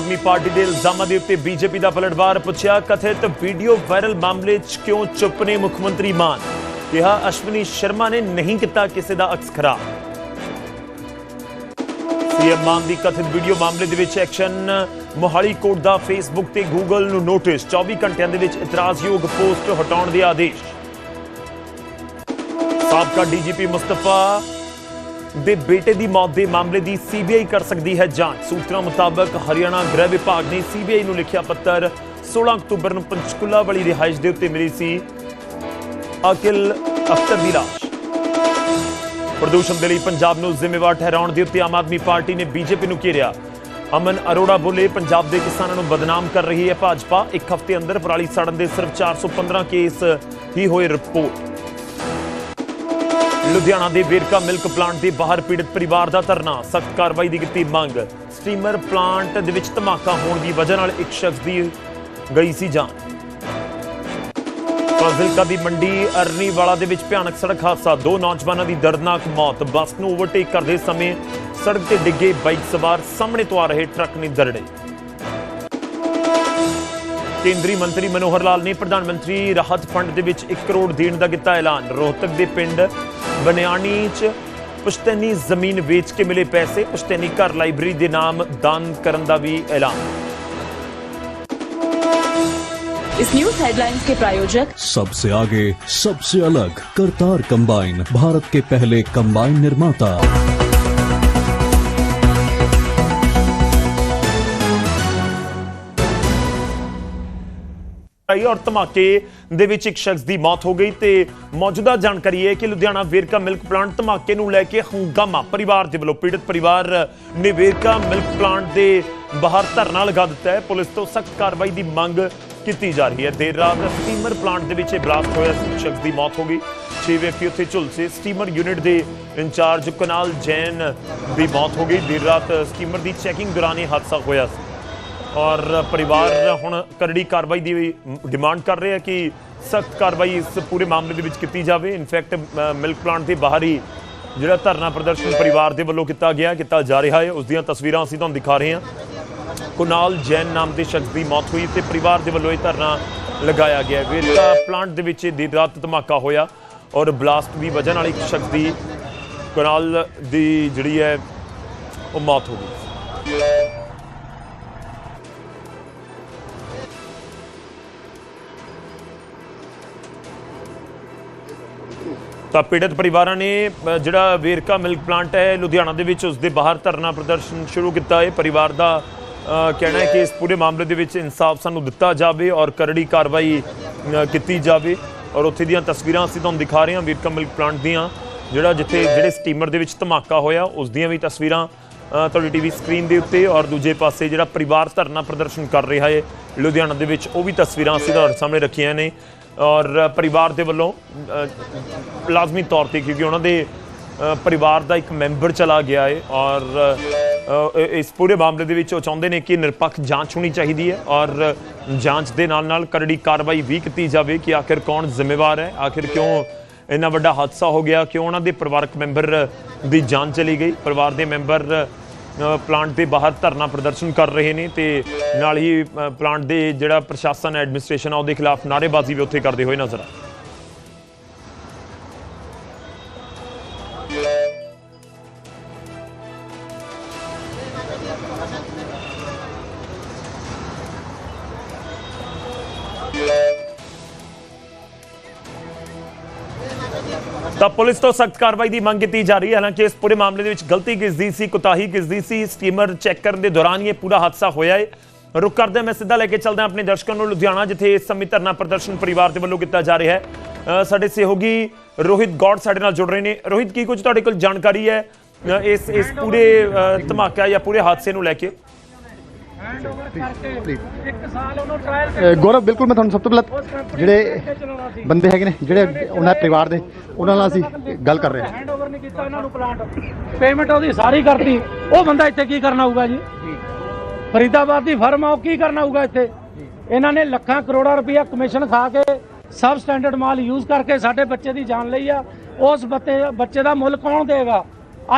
ਆਦਮੀ party ਦੇ ਇਲਜ਼ਾਮਾਂ ਦੇ ਉੱਤੇ ਬੀਜੇਪੀ ਦਾ ਪਲਟਵਾਰ ਪੁੱਛਿਆ, ਕਥਿਤ ਵੀਡੀਓ ਵਾਇਰਲ ਮਾਮਲੇ 'ਚ ਕਿਉਂ ਚੁੱਪ ਨੇ ਮੁੱਖ ਮੰਤਰੀ ਮਾਨ? ਕਿਹਾ, ਅਸ਼ਵਨੀ ਸ਼ਰਮਾ ਨੇ ਨਹੀਂ ਕੀਤਾ ਕਿਸੇ ਦਾ ਅਕਸ ਖਰਾਬ। ਸੀਐਮ ਮਾਨ ਦੀ ਕਥਿਤ ਵੀਡੀਓ ਮਾਮਲੇ ਦੇ ਵਿੱਚ ਐਕਸ਼ਨ, ਮੋਹਾਲੀ ਕੋਰਟ ਦਾ ਫੇਸਬੁੱਕ ਤੇ ਗੂਗਲ ਨੂੰ ਨੋਟਿਸ 24 ਘੰਟਿਆਂ ਦੇ ਵਿੱਚ ਇਤਰਾਜ਼ਯੋਗ ਪੋਸਟ ਹਟਾਉਣ ਦੇ ਆਦੇਸ਼। ਸਾਬਕਾ ਡੀਜੀਪੀ ਮੁਸਤਫਾ ਦੇ ਬੇਟੇ ਦੀ ਮੌਤ ਦੇ ਮਾਮਲੇ ਦੀ ਸੀਬੀਆਈ ਕਰ ਸਕਦੀ ਹੈ ਜਾਂਚ। ਸੂਤਰਾਂ ਮੁਤਾਬਕ ਹਰਿਆਣਾ ਗ੍ਰਹਿ ਵਿਭਾਗ ਨੇ ਸੀਬੀਆਈ ਨੂੰ ਲਿਖਿਆ ਪੱਤਰ 16 ਅਕਤੂਬਰ ਨੂੰ ਪੰਚਕੂਲਾ ਵਾਲੀ ਰਿਹਾਇਸ਼ ਦੇ ਉੱਤੇ ਮਿਲੀ ਸੀ। ਅਕਿਲ ਅਖਤਰ ਦੀ ਲਾਸ਼। ਪ੍ਰਦੂਸ਼ਣ ਦੇ ਲਈ ਪੰਜਾਬ ਨੂੰ ਜ਼ਿੰਮੇਵਾਰ ਠਹਿਰਾਉਣ ਦੇ ਉੱਤੇ ਆਮ ਆਦਮੀ ਪਾਰਟੀ ਨੇ ਬੀਜੇਪੀ ਨੂੰ ਘੇਰਿਆ। ਅਮਨ ਅਰੋੜਾ ਬੋਲੇ, ਪੰਜਾਬ ਦੇ ਕਿਸਾਨਾਂ ਨੂੰ ਬਦਨਾਮ ਕਰ ਰਹੀ ਹੈ ਭਾਜਪਾ। ਇੱਕ ਹਫ਼ਤੇ ਅੰਦਰ ਪਰਾਲੀ ਸੜਨ ਦੇ ਸਿਰਫ 415 ਕੇਸ ਹੀ ਹੋਏ ਰਿਪੋਰਟ। ਲੁਧਿਆਣਾ ਦੇ ਵੇਰਕਾ ਮਿਲਕ ਪਲਾਂਟ ਦੇ ਬਾਹਰ ਪੀੜਤ ਪਰਿਵਾਰ ਦਾ ਧਰਨਾ। ਸਖਤ ਕਾਰਵਾਈ ਦੀ ਕੀਤੀ ਮੰਗ। ਸਟੀਮਰ ਪਲਾਂਟ ਦੇ ਵਿੱਚ ਧਮਾਕਾ ਹੋਣ ਦੀ ਵਜ੍ਹਾ ਨਾਲ ਇੱਕ ਸ਼ਖਸ ਦੀ ਗਈ ਸੀ ਜਾਨ। ਫਾਜ਼ਿਲਕਾ ਦੀ ਮੰਡੀ ਅਰਨੀਵਾਲਾ ਦੇ ਵਿੱਚ ਭਿਆਨਕ ਸੜਕ ਹਾਦਸਾ। ਦੋ ਨੌਜਵਾਨਾਂ ਦੀ ਦਰਦਨਾਕ ਮੌਤ। ਬੱਸ ਨੂੰ ਓਵਰਟੇਕ ਕਰਦੇ ਸਮੇਂ ਸੜਕ ਤੇ ਡਿੱਗੇ ਬਾਈਕ ਸਵਾਰ ਸਾਹਮਣੇ ਤੋਂ ਆ ਰਹੇ ਟਰੱਕ ਨੇ ਦਰੜੇ। ਕੇਂਦਰੀ ਮੰਤਰੀ ਮਨੋਹਰ ਲਾਲ ਨੇ ਪ੍ਰਧਾਨ ਮੰਤਰੀ ਰਾਹਤ ਫੰਡ ਦੇ ਵਿੱਚ 1 ਕਰੋੜ ਦੇਣ ਦਾ ਕੀਤਾ ਐਲਾਨ ਰੋਹਤਕ ਦੇ ਪਿੰਡ ਬਨਿਆਣੀ 'ਚ ਪੁਸ਼ਤੈਨੀ ਜ਼ਮੀਨ ਵੇਚ ਕੇ ਮਿਲੇ ਪੈਸੇ ਪੁਸ਼ਤੈਨੀ ਘਰ ਲਾਇਬ੍ਰੇਰੀ ਦੇ ਨਾਮ ਦਾਨ ਕਰਨ ਦਾ ਵੀ ਐਲਾਨ इस न्यूज हेडलाइंस के प्रायोजक सबसे आगे सबसे अलग करतार कंबाइन भारत के पहले कंबाइन निर्माता ਆਈ ਔਰ ਧਮਾਕੇ ਦੇ ਵਿੱਚ ਇੱਕ ਸ਼ਖਸ ਦੀ ਮੌਤ ਹੋ ਗਈ ਤੇ ਮੌਜੂਦਾ ਜਾਣਕਾਰੀ ਹੈ ਕਿ ਲੁਧਿਆਣਾ ਵੇਰਕਾ ਮਿਲਕ ਪਲਾਂਟ ਧਮਾਕੇ ਨੂੰ ਲੈ ਕੇ ਹੰਗਾਮਾ ਪਰਿਵਾਰ ਦੇ ਵੱਲੋਂ ਪੀੜਤ ਪਰਿਵਾਰ ਨੇ ਵੇਰਕਾ ਮਿਲਕ ਪਲਾਂਟ ਦੇ ਬਾਹਰ ਧਰਨਾ ਲਗਾ ਦਿੱਤਾ ਹੈ। ਪੁਲਿਸ ਤੋਂ ਸਖਤ ਕਾਰਵਾਈ ਦੀ ਮੰਗ ਕੀਤੀ ਜਾ ਰਹੀ ਹੈ। ਦੇਰ ਰਾਤ ਸਟੀਮਰ ਪਲਾਂਟ ਦੇ ਵਿੱਚ ਇਹ ਬਲਾਸਟ ਹੋਇਆ। ਸੀ ਇੱਕ ਸ਼ਖਸ ਦੀ ਮੌਤ ਹੋ ਗਈ। 6 ਵਿਅਕਤੀ ਉੱਥੇ ਝੁਲਸੇ। ਸਟੀਮਰ ਯੂਨਿਟ ਦੇ ਇੰਚਾਰਜ ਕੁਨਾਲ ਜੈਨ ਦੀ ਮੌਤ ਹੋ ਗਈ। ਦੇਰ ਰਾਤ ਸਟੀਮਰ ਦੀ ਚੈਕਿੰਗ ਦੌਰਾਨ ਇਹ ਹਾਦਸਾ ਹੋਇਆ ਸੀ। ਔਰ ਪਰਿਵਾਰ ਹੁਣ ਕਰੜੀ ਕਾਰਵਾਈ ਦੀ ਡਿਮਾਂਡ ਕਰ ਰਿਹਾ ਕਿ ਸਖਤ ਕਾਰਵਾਈ ਇਸ ਪੂਰੇ ਮਾਮਲੇ ਦੇ ਵਿੱਚ ਕੀਤੀ ਜਾਵੇ। ਇਨਫੈਕਟ ਮਿਲਕ ਪਲਾਂਟ ਦੇ ਬਾਹਰ ਹੀ ਜਿਹੜਾ ਧਰਨਾ ਪ੍ਰਦਰਸ਼ਨ ਪਰਿਵਾਰ ਦੇ ਵੱਲੋਂ ਕੀਤਾ ਗਿਆ, ਕੀਤਾ ਜਾ ਰਿਹਾ ਹੈ। ਉਸ ਦੀਆਂ ਤਸਵੀਰਾਂ ਅਸੀਂ ਤੁਹਾਨੂੰ ਦਿਖਾ ਰਹੇ ਹਾਂ। ਕੁਨਾਲ ਜੈਨ ਨਾਮ ਦੇ ਸ਼ਖਸ ਦੀ ਮੌਤ ਹੋਈ ਤੇ ਪਰਿਵਾਰ ਦੇ ਵੱਲੋਂ ਇਹ ਧਰਨਾ ਲਗਾਇਆ ਗਿਆ ਵੇਰਕਾ ਪਲਾਂਟ ਦੇ ਵਿੱਚ ਇਹ ਦੇਰ ਰਾਤ ਧਮਾਕਾ ਹੋਇਆ ਔਰ ਬਲਾਸਟ ਦੀ ਵਜ੍ਹਾ ਨਾਲ ਇੱਕ ਸ਼ਖਸ ਦੀ ਕੁਨਾਲ ਦੀ ਜਿਹੜੀ ਹੈ, ਉਹ ਮੌਤ ਹੋ ਗਈ। ਤਾਂ ਪੀੜਤ ਪਰਿਵਾਰਾਂ ਨੇ ਜਿਹੜਾ ਵੇਰਕਾ ਮਿਲਕ ਪਲਾਂਟ ਹੈ ਲੁਧਿਆਣਾ ਦੇ ਵਿੱਚ ਉਸ ਦੇ ਬਾਹਰ ਧਰਨਾ ਪ੍ਰਦਰਸ਼ਨ ਸ਼ੁਰੂ ਕੀਤਾ। ਹੈ ਪਰਿਵਾਰ ਦਾ ਕਹਿਣਾ ਹੈ ਕਿ ਇਸ ਪੂਰੇ ਮਾਮਲੇ ਦੇ ਵਿੱਚ ਇਨਸਾਫ ਸਾਨੂੰ ਦਿੱਤਾ ਜਾਵੇ ਔਰ ਕਰੜੀ ਕਾਰਵਾਈ ਕੀਤੀ ਜਾਵੇ। ਔਰ ਉੱਥੇ ਦੀਆਂ ਤਸਵੀਰਾਂ ਅਸੀਂ ਤੁਹਾਨੂੰ ਦਿਖਾ ਰਹੇ ਹਾਂ ਵੇਰਕਾ ਮਿਲਕ ਪਲਾਂਟ ਦੀਆਂ ਜਿਹੜਾ ਜਿੱਥੇ ਜਿਹੜੇ ਸਟੀਮਰ ਦੇ ਵਿੱਚ ਧਮਾਕਾ ਹੋਇਆ ਉਸ ਦੀਆਂ ਵੀ ਤਸਵੀਰਾਂ ਅ, ਤੁਹਾਡੀ ਟੀਵੀ ਸਕਰੀਨ ਦੇ ਉੱਤੇ। ਔਰ ਦੂਜੇ ਪਾਸੇ ਜਿਹੜਾ ਪਰਿਵਾਰ ਧਰਨਾ ਪ੍ਰਦਰਸ਼ਨ ਕਰ ਰਿਹਾ ਹੈ ਲੁਧਿਆਣਾ ਦੇ ਵਿੱਚ ਉਹ ਵੀ ਤਸਵੀਰਾਂ ਅਸੀਂ ਤੁਹਾਡੇ ਸਾਹਮਣੇ ਰੱਖੀਆਂ ਨੇ। ਔਰ ਪਰਿਵਾਰ ਦੇ ਵੱਲੋਂ ਲਾਜ਼ਮੀ ਤੌਰ ਤੇ, ਕਿਉਂਕਿ ਉਹਨਾਂ ਦੇ ਪਰਿਵਾਰ ਦਾ ਇੱਕ ਮੈਂਬਰ ਚਲਾ ਗਿਆ ਹੈ ਔਰ ਇਸ ਪੂਰੇ ਮਾਮਲੇ ਦੇ ਵਿੱਚ ਉਹ ਚਾਹੁੰਦੇ ਨੇ ਕਿ ਨਿਰਪੱਖ ਜਾਂਚ ਹੋਣੀ ਚਾਹੀਦੀ ਹੈ ਔਰ ਜਾਂਚ ਦੇ ਨਾਲ ਨਾਲ ਕਰੜੀ ਕਾਰਵਾਈ ਵੀ ਕੀਤੀ ਜਾਵੇ ਕਿ ਆਖਿਰ ਕੌਣ ਜ਼ਿੰਮੇਵਾਰ ਹੈ, ਆਖਿਰ ਕਿਉਂ ਇੰਨਾ ਵੱਡਾ ਹਾਦਸਾ ਹੋ ਗਿਆ, ਕਿਉਂ ਉਹਨਾਂ ਦੇ ਪਰਿਵਾਰਕ ਮੈਂਬਰ ਦੀ ਜਾਨ ਚਲੀ ਗਈ, ਪਰਿਵਾਰ ਦੇ ਮੈਂਬਰ ਪਲਾਂਟ ਦੇ ਬਾਹਰ ਧਰਨਾ ਪ੍ਰਦਰਸ਼ਨ ਕਰ ਰਹੇ ਨੇ ਤੇ ਨਾਲ ਹੀ ਪਲਾਂਟ ਦੇ ਜਿਹੜਾ ਪ੍ਰਸ਼ਾਸਨ ਐਡਮਿਨਿਸਟ੍ਰੇਸ਼ਨ ਆ, ਉਹਦੇ ਖਿਲਾਫ ਨਾਅਰੇਬਾਜ਼ੀ ਵੀ ਉੱਥੇ ਕਰਦੇ ਹੋਏ ਨਜ਼ਰ ਆ। ਤਾਂ ਪੁਲਿਸ ਤੋਂ ਸਖਤ ਕਾਰਵਾਈ ਦੀ ਮੰਗ ਕੀਤੀ ਜਾ ਰਹੀ ਹੈ। ਹਾਲਾਂਕਿ ਇਸ ਪੂਰੇ ਮਾਮਲੇ ਦੇ ਵਿੱਚ ਗਲਤੀ ਕਿਸ ਦੀ ਸੀ ਕੁਤਾਹੀ ਕਿਸ ਦੀ ਸੀ। ਸਟੀਮਰ ਚੈੱਕ ਕਰਨ ਦੇ ਦੌਰਾਨ ਇਹ ਪੂਰਾ ਹਾਦਸਾ ਹੋਇਆ ਹੈ। ਰੁਕ ਕਰਦੇ ਮੈਂ ਸਿੱਧਾ ਲੈ ਕੇ ਚੱਲਦਾ ਆਪਣੇ ਦਰਸ਼ਕਾਂ ਨੂੰ। ਲੁਧਿਆਣਾ ਜਿੱਥੇ ਇਸ ਸਮੇਂ ਧਰਨਾ ਪ੍ਰਦਰਸ਼ਨ ਪਰਿਵਾਰ ਦੇ ਵੱਲੋਂ ਕੀਤਾ ਜਾ ਰਿਹਾ ਹੈ। ਸਾਡੇ ਸਹਿਯੋਗੀ ਰੋਹਿਤ ਗੌਡ ਸਾਡੇ ਨਾਲ ਜੁੜ ਰਹੇ ਨੇ। ਰੋਹਿਤ ਕੀ ਕੁਝ ਤੁਹਾਡੇ ਕੋਲ ਜਾਣਕਾਰੀ ਹੈ? ਇਸ ਇਸ ਪੂਰੇ ਧਮਾਕਾ ਜਾਂ ਪੂਰੇ ਹਾਦਸੇ ਨੂੰ ਲੈ ਕੇ? ਇੱਕ ਸਾਲ ਉਹਨੂੰ ਟ੍ਰਾਇਲ ਅ, ਗੌਰਵ ਬਿਲਕੁਲ ਮੈਂ ਤੁਹਾਨੂੰ ਸਭ ਤੋਂ ਪਹਿਲਾਂ ਜਿਹੜੇ ਬੰਦੇ ਹੈਗੇ ਨੇ ਜਿਹੜੇ ਉਹਨਾਂ ਦੇ ਪਰਿਵਾਰ ਦੇ ਉਹਨਾਂ ਨਾਲ ਅਸੀਂ ਗੱਲ ਕਰ ਰਹੇ ਹਾਂ। ਹੈਂਡ ਓਵਰ ਨਹੀਂ ਕੀਤਾ ਇਹਨਾਂ ਨੂੰ ਪਲਾਂਟ ਪੇਮੈਂਟ ਉਹਦੀ ਸਾਰੀ ਕਰਤੀ। ਉਹ ਬੰਦਾ ਇੱਥੇ ਕੀ ਕਰਨਾ ਹੋਊਗਾ ਜੀ? ਫਰੀਦਾਬਾਦ ਦੀ ਫਰਮ ਆ ਉਹ ਕੀ ਕਰਨਾ ਹੋਊਗਾ ਇੱਥੇ? ਇਹਨਾਂ ਨੇ ਲੱਖਾਂ ਕਰੋੜਾਂ ਰੁਪਇਆ ਕਮਿਸ਼ਨ ਖਾ ਕੇ ਸਬ ਸਟੈਂਡਰਡ ਮਾਲ ਯੂਜ਼ ਕਰਕੇ ਸਾਡੇ ਬੱਚੇ ਦੀ ਜਾਨ ਲਈ ਆ। ਉਸ ਬੱਚੇ ਬੱਚੇ ਦਾ ਮੁੱਲ ਕੌਣ ਦੇਗਾ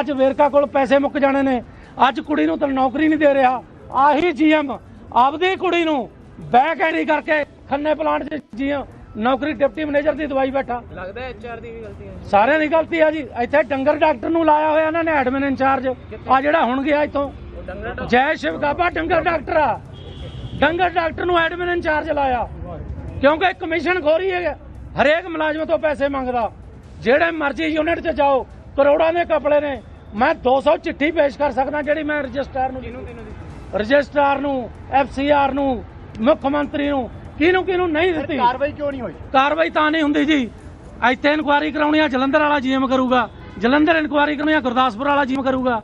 ਅੱਜ ਵੇਰਕਾ ਕੋਲ ਪੈਸੇ ਮੁੱਕ ਜਾਣੇ ਨੇ। ਅੱਜ ਕੁੜੀ ਨੂੰ ਤਾਂ ਨੌਕਰੀ ਨਹੀਂ ਦੇ ਰਿਹਾ। ਆਹੀ ਜੀਐਮ ਆਪਦੀ ਕੁੜੀ ਨੂੰ ਬੈਕ ਐਂਟਰੀ ਕਰਕੇ ਖੰਨੇ ਪਲਾਂਟ 'ਚ ਜੀਐਮ ਨੌਕਰੀ ਡਿਪਟੀ ਮੈਨੇਜਰ ਦੀ ਦਵਾਈ ਬੈਠਾ। ਲੱਗਦਾ ਐਚਆਰ ਦੀ ਵੀ ਗਲਤੀ ਹੈ ਸਾਰਿਆਂ ਦੀ ਗਲਤੀ ਆ ਜੀ। ਇੱਥੇ ਡੰਗਰ ਡਾਕਟਰ ਨੂੰ ਲਾਇਆ ਹੋਇਆ ਇਹਨਾਂ ਨੇ ਐਡਮਿਨ ਇੰਚਾਰਜ ਆ ਜਿਹੜਾ ਹੁਣ ਗਿਆ ਇੱਥੋਂ। ਜੈ ਸ਼ਿਵ ਗਾਬਾ ਡੰਗਰ ਡਾਕਟਰ ਆ। ਡੰਗਰ ਡਾਕਟਰ ਨੂੰ ਐਡਮਿਨ ਇੰਚਾਰਜ ਲਾਇਆ। ਕਿਉਂਕਿ ਕਮਿਸ਼ਨ ਖੋਰੀ ਹੈ। ਹਰੇਕ ਮੁਲਾਜ਼ਮ ਤੋਂ ਪੈਸੇ ਮੰਗਦਾ। ਜਿਹੜੇ ਮਰਜ਼ੀ ਯੂਨਿਟ 'ਚ ਜਾਓ ਕਰੋੜਾਂ ਦੇ ਕਪੜੇ ਨੇ। ਮੈਂ 200 ਚਿੱਠੀ ਪੇਸ਼ ਕਰ ਸਕਦਾ ਜਿਹੜੀ ਮੈਂ ਰਜਿਸਟਰਾਰ ਨੂੰ ਰਜਿਸਟਰਾਰ ਨੂੰ ਐਫਸੀਆਰ ਨੂੰ ਮੁੱਖ ਮੰਤਰੀ ਨੂੰ ਕਿਹਨੂੰ ਕਿਹਨੂੰ ਨਹੀਂ ਦਿੱਤੀ। ਕਾਰਵਾਈ ਕਿਉਂ ਨਹੀਂ ਹੋਈ? ਕਾਰਵਾਈ ਤਾਂ ਨਹੀਂ ਹੁੰਦੀ ਜੀ। ਇੱਥੇ ਇਨਕੁਆਰੀ ਕਰਾਉਣੀ ਆ ਜਲੰਧਰ ਵਾਲਾ ਜੀਐਮ ਕਰੂਗਾ। ਜਲੰਧਰ ਇਨਕੁਆਰੀ ਕਰਨੀ ਆ ਗੁਰਦਾਸਪੁਰ ਵਾਲਾ ਜੀਐਮ ਕਰੂਗਾ।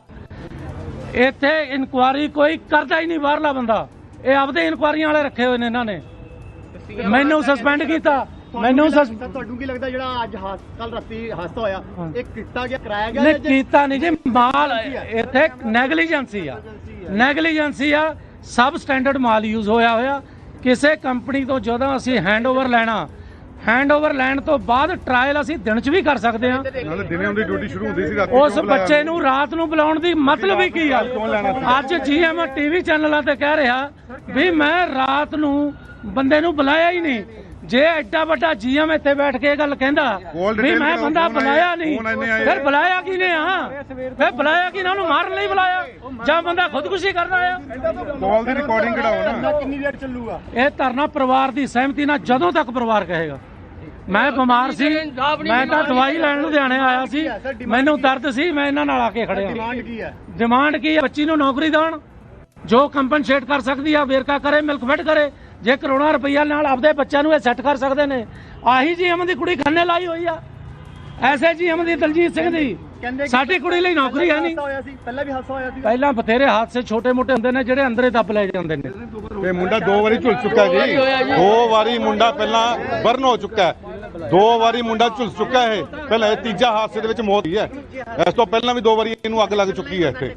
ਇੱਥੇ ਇਨਕੁਆਰੀ ਕੋਈ ਕਰਦਾ ਹੀ ਨਹੀਂ ਬਾਹਰਲਾ ਬੰਦਾ। ਇਹ ਆਪਦੇ ਇਨਕੁਆਰੀਆਂ ਵਾਲੇ ਰੱਖੇ ਹੋਏ ਨੇ ਇਹਨਾਂ ਨੇ। ਮੈਨੂੰ ਸਸਪੈਂਡ ਕੀਤਾ। ਮੈਨੂੰ ਤੁਹਾਨੂੰ ਕੀ ਲੱਗਦਾ ਜਿਹੜਾ ਅੱਜ ਕੱਲ ਰਾਤੀ ਹਾਦਸਾ ਹੋਇਆ? ਇਹ ਕੀਤਾ ਗਿਆ ਕਰਾਇਆ ਗਿਆ ਨੇ ਜਾਂ- ਕੀਤਾ ਨਹੀਂ ਜੀ। ਮਾਲ ਇੱਥੇ ਨੈਗਲੀਜੈਂਸੀ ਆ। ਨੈਗਲੀਜੈਂਸੀ ਆ ਸਬ ਸਟੈਂਡਰਡ ਮਾਲ ਯੂਜ਼ ਹੋਇਆ ਹੋਇਆ। ਕਿਸੇ ਕੰਪਨੀ ਤੋਂ ਜਦੋਂ ਅਸੀਂ ਹੈਂਡਓਵਰ ਲੈਣਾ ਹੈਂਡਓਵਰ ਲੈਣ ਤੋਂ ਬਾਅਦ ਟ੍ਰਾਇਲ ਅਸੀਂ ਦਿਨ 'ਚ ਵੀ ਕਰ ਸਕਦੇ ਹਾਂ। ਨਾਲੇ ਦਿਨੇ ਉਹਦੀ ਡਿਊਟੀ ਸ਼ੁਰੂ ਹੁੰਦੀ ਸੀ ਰਾਤੀ ਉਸ ਬੱਚੇ ਨੂੰ ਰਾਤ ਨੂੰ ਬੁਲਾਉਣ ਦੀ ਮਤਲਬ ਹੀ ਕੀ ਆ? ਅੱਜ ਜੀਐਮ ਟੀਵੀ ਚੈਨਲਾਂ ਤੇ ਕਹਿ ਰਿਹਾ ਵੀ ਮੈਂ ਰਾਤ ਨੂੰ ਬੰਦੇ ਨੂੰ ਬੁਲਾਇਆ ਹੀ ਨਹੀਂ। ਜੇ ਐਡਾ ਵੱਡਾ ਜੀਐਮ ਇੱਥੇ ਬੈਠ ਕੇ ਇਹ ਗੱਲ ਕਹਿੰਦਾ ਵੀ ਮੈਂ ਬੰਦਾ ਬੁਲਾਇਆ ਨਹੀਂ। ਫਿਰ ਬੁਲਾਇਆ ਕਿਨੇ ਆ? ਫਿਰ ਬੁਲਾਇਆ ਕਿ ਉਹਨੂੰ ਮਾਰਨ ਲਈ ਬੁਲਾਇਆ। ਜਾਂ ਬੰਦਾ ਖੁਦਕੁਸ਼ੀ ਕਰਦਾ ਆ ਕਾਲ ਦੀ ਰਿਕਾਰਡਿੰਗ ਕਢਾਓ ਨਾ। ਕਿੰਨੀ ਦੇਰ ਚੱਲੂਗਾ? ਇਹ ਧਰਨਾ ਪਰਿਵਾਰ ਦੀ ਸਹਿਮਤੀ ਨਾਲ ਜਦੋਂ ਤੱਕ ਪਰਿਵਾਰ ਕਹੇਗਾ। ਮੈਂ ਬਿਮਾਰ ਸੀ ਮੈਂ ਤਾਂ ਦਵਾਈ ਲੈਣ ਲੁਧਿਆਣੇ ਆਇਆ ਸੀ। ਮੈਨੂੰ ਦਰਦ ਸੀ ਮੈਂ ਇਹਨਾਂ ਨਾਲ ਆ ਕੇ ਖੜਿਆ। ਡਿਮਾਂਡ ਕੀ ਹੈ? ਡਿਮਾਂਡ ਕੀ ਹੈ? ਬੱਚੀ ਨੂੰ ਨੌਕਰੀ ਦੇਣ। ਜੋ ਕੰਪਨਸੇਟ ਕਰ ਸਕਦੀ ਆ ਵੇਰਕਾ ਕਰੇ ਮਿਲਕਫੈਡ ਕਰੇ। ਜੇ ਕਰੋੜਾਂ ਰੁਪਈਆ ਨਾਲ ਆਪਦੇ ਬੱਚਿਆਂ ਨੂੰ ਇਹ ਸੈੱਟ ਕਰ ਸਕਦੇ ਨੇ ਆਹੀ ਜੀ ਦੀ ਕੁੜੀ ਖੰਨੇ ਲਾਈ ਹੋਈ ਆ। ਐਸੇ ਜੀ ਦੀ ਦਲਜੀਤ ਸਿੰਘ ਦੀ। ਕਹਿੰਦੇ ਸਾਡੀ ਕੁੜੀ ਲਈ ਨੌਕਰੀ ਹੈ ਨਹੀਂ। ਪਹਿਲਾਂ ਵੀ ਹਾਦਸਾ ਹੋਇਆ ਸੀ ਪਹਿਲਾਂ ਬਥੇਰੇ ਹਾਦਸੇ ਛੋਟੇ ਮੋਟੇ ਹੁੰਦੇ ਨੇ ਜਿਹੜੇ ਅੰਦਰੇ ਦੱਬ ਲੈ ਜਾਂਦੇ ਨੇ। ਤੇ ਮੁੰਡਾ ਦੋ ਵਾਰੀ ਝੁਲ ਚੁੱਕਾ ਜੀ। ਦੋ ਵਾਰੀ ਮੁੰਡਾ ਪਹਿਲਾਂ ਬਰਨ ਹੋ ਚੁੱਕਾ ਹੈ। ਦੋ ਵਾਰੀ ਮੁੰਡਾ ਝੁਲ ਚੁੱਕਾ ਹੈ ਪਹਿਲਾਂ ਇਹ ਤੀਜਾ ਹਾਦਸੇ ਦੇ ਵਿੱਚ ਮੌਤ ਹੋਈ ਹੈ। ਇਸ ਤੋਂ ਪਹਿਲਾਂ ਵੀ ਦੋ ਵਾਰੀ ਇਹਨੂੰ ਅੱਗ ਲੱਗ ਚੁੱਕੀ ਹੈ ਇੱਥੇ।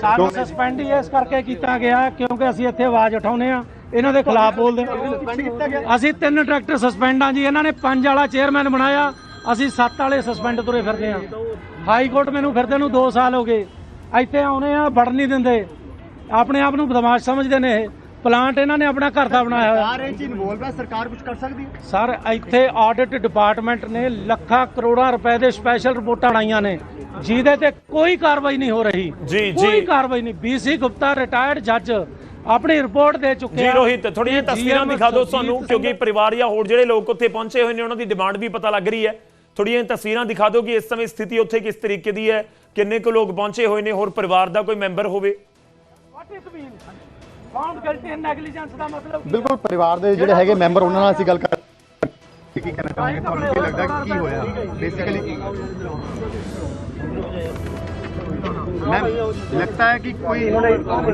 ਸਾਨੂੰ ਸਸਪੈਂਡ ਹੀ ਇਸ ਕਰਕੇ ਕੀਤਾ ਗਿਆ ਕਿਉਂਕਿ ਅਸੀਂ ਇੱਥੇ ਆਵਾਜ਼ ਉਠਾਉਨੇ ਆ ਇਹਨਾਂ ਦੇ ਖਿਲਾਫ ਬੋਲਦੇ ਅਸੀਂ ਤਿੰਨ ਡਾਇਰੈਕਟਰ ਸਸਪੈਂਡ ਆ ਜੀ ਇਹਨਾਂ ਨੇ ਪੰਜ ਵਾਲਾ ਚੇਅਰਮੈਨ ਬਣਾਇਆ ਅਸੀਂ ਸੱਤ ਵਾਲੇ ਸਸਪੈਂਡ ਤੁਰੇ ਫਿਰਦੇ ਆ। ਹਾਈ ਕੋਰਟ ਮੈਨੂੰ ਫਿਰਦੇ ਨੂੰ 2 ਸਾਲ ਹੋ ਗਏ। ਇੱਥੇ ਆਉਨੇ ਆ ਵੜ ਨਹੀਂ ਦਿੰਦੇ। ਆਪਣੇ ਆਪ ਨੂੰ ਬਦਮਾਸ਼ ਸਮਝਦੇ ਨੇ ਇਹ। ਪਲਾਂਟ ਇਹਨਾਂ ਨੇ ਆਪਣਾ ਘਰ ਦਾ ਬਣਾਇਆ ਹੋਇਆ। ਸਰਕਾਰ ਇਹ ਚ ਇਨਵੋਲਵ ਹੈ ਸਰਕਾਰ ਕੁਝ ਕਰ ਸਕਦੀ ਹੈ? ਸਰ ਇੱਥੇ ਆਡਿਟ ਡਿਪਾਰਟਮੈਂਟ ਨੇ ਲੱਖਾਂ ਕਰੋੜਾਂ ਰੁਪਏ ਦੇ ਸਪੈਸ਼ਲ ਰਿਪੋਰਟਾਂ ਬਣਾਈਆਂ ਨੇ। ਜਿਹਦੇ ਤੇ ਕੋਈ ਕਾਰਵਾਈ ਨਹੀਂ ਹੋ ਰਹੀ। ਜੀ, ਕੋਈ ਜੀ। ਕਾਰਵਾਈ ਨਹੀਂ। ਬੀਸੀ ਗੁਪਤਾ ਰਿਟਾਇਰਡ ਜੱਜ ਆਪਣੀ ਰਿਪੋਰਟ ਦੇ ਚੁੱਕੇ ਜੀ ਰੋਹਿਤ ਥੋੜੀਆਂ ਇਹ ਤਸਵੀਰਾਂ ਦਿਖਾ ਦਿਓ ਸਾਨੂੰ ਕਿਉਂਕਿ ਪਰਿਵਾਰ ਜਾਂ ਹੋਰ ਜਿਹੜੇ ਲੋਕ ਉੱਥੇ ਪਹੁੰਚੇ ਹੋਏ ਨੇ ਉਹਨਾਂ ਦੀ ਡਿਮਾਂਡ ਵੀ ਪਤਾ ਲੱਗ ਰਹੀ ਹੈ। ਥੋੜੀਆਂ ਤਸਵੀਰਾਂ ਦਿਖਾ ਦਿਓ ਕਿ ਇਸ ਸਮੇਂ ਸਥਿਤੀ ਉੱਥੇ ਕਿਸ ਤਰੀਕੇ ਦੀ ਹੈ ਕਿੰਨੇ ਕੁ ਲੋਕ ਪਹੁੰਚੇ ਹੋਏ ਨੇ ਹੋਰ ਪਰਿਵਾਰ ਦਾ ਕੋਈ ਮੈਂਬਰ ਹੋਵੇ। ਦਾ ਮਤਲਬ ਬਿਲਕੁਲ ਪਰਿਵਾਰ ਦੇ ਜਿਹੜੇ ਹੈਗੇ ਮੈਂਬਰ ਉਹਨਾਂ ਨਾਲ ਅਸੀਂ ਗੱਲ ਕਰ ਕੀ ਕਹਿਣਾ ਚਾਹੁੰਦੇ? ਤੁਹਾਨੂੰ ਕੀ ਲੱਗਦਾ ਕੀ ਹੋਇਆ? ਬੇਸਿਕਲੀ मैम लगता है कि कोई